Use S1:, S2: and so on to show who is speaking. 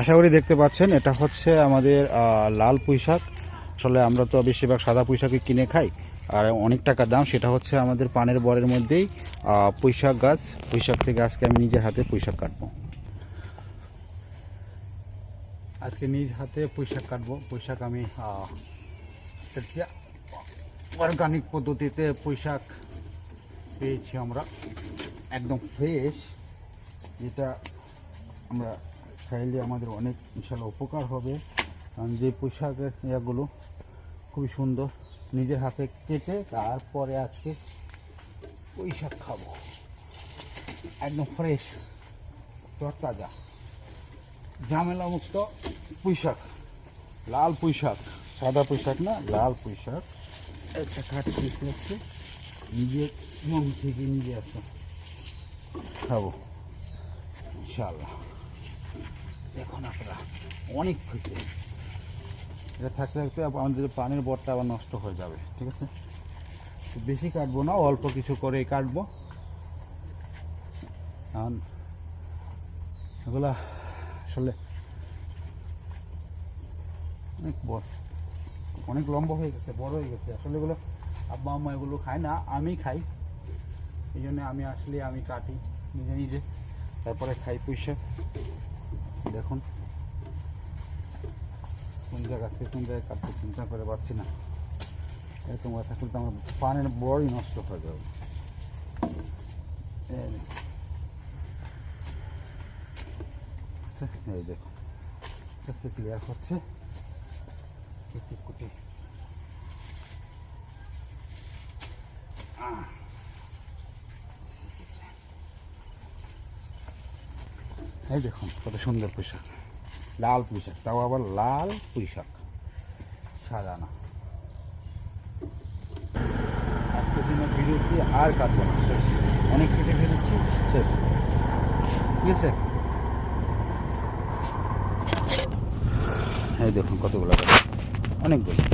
S1: আশা করি দেখতে পাচ্ছেন, এটা হচ্ছে আমাদের লাল পুঁইশাক। আসলে আমরা তো বেশিরভাগ সাদা পুঁইশাকই কিনে খাই, আর অনেক টাকা দাম, সেটা হচ্ছে আমাদের পানের বরের মধ্যেই পুঁইশাক গাছ। পুঁইশাক থেকে আজকে আমি নিজের হাতে পুঁইশাক কাটবো। আজকে নিজ হাতে পুঁইশাক কাটবো। পুঁইশাক আমি অর্গানিক পদ্ধতিতে পুঁইশাক পেয়েছি আমরা। একদম ফ্রেশ, যেটা আমরা খাইলে আমাদের অনেক ইনশাল্লাহ উপকার হবে। কারণ যে পোশাকের ইয়াগুলো খুবই সুন্দর নিজের হাতে কেটে তারপরে আজকে পুঁইশাক খাব। একদম ফ্রেশ তরতাজা ঝামেলা মুক্ত পুঁইশাক। লাল পুঁইশাক, সাদা পুঁইশাক না, লাল পুঁইশাক। একটা কাঠ পিস হচ্ছে নিজের মন থেকে নিজে আসো খাব, ইনশাল্লাহ। অনেক খুশি এটা থাকতে থাকতে আমাদের পানির বরটা আবার নষ্ট হয়ে যাবে, ঠিক আছে? বেশি কাটবো না, অল্প কিছু করে কাটবো। কারণ এগুলা আসলে অনেক বড়, অনেক লম্বা হয়ে গেছে, বড় হয়ে গেছে। আসলে এগুলো আব্বা আম্মা এগুলো খায় না, আমি খাই। এই জন্য আমি আসলে আমি কাটি নিজে নিজে, তারপরে খাই পুষে। দেখুন। কোন জায়গা থেকে কোন জায়গায় কাটতে চিন্তা করে পারছি না। এরকম কথা কিন্তু আমার পানের বড়ই নষ্ট হয়ে যাবে। এই দেখুন। ক্লিয়ার হচ্ছে। কুটি। এই দেখুন, কত সুন্দর পোশাক। লাল পোশাক, তাও আবার লাল পোশাক। সাদা না আজকের দিনের বিরতি আর কাটবো না। অনেক কেটে ফেলেছি ঠিক আছে? এই দেখুন, কতগুলো অনেকগুলো।